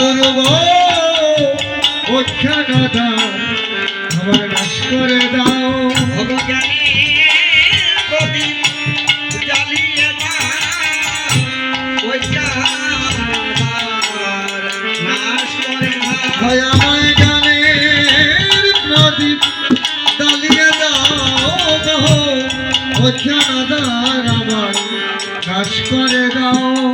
গুরু গো উচ্ছানো দাও আমার নাশ করে দাও। ভগবানী করে দাও।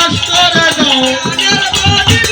আশ্রয় দাও।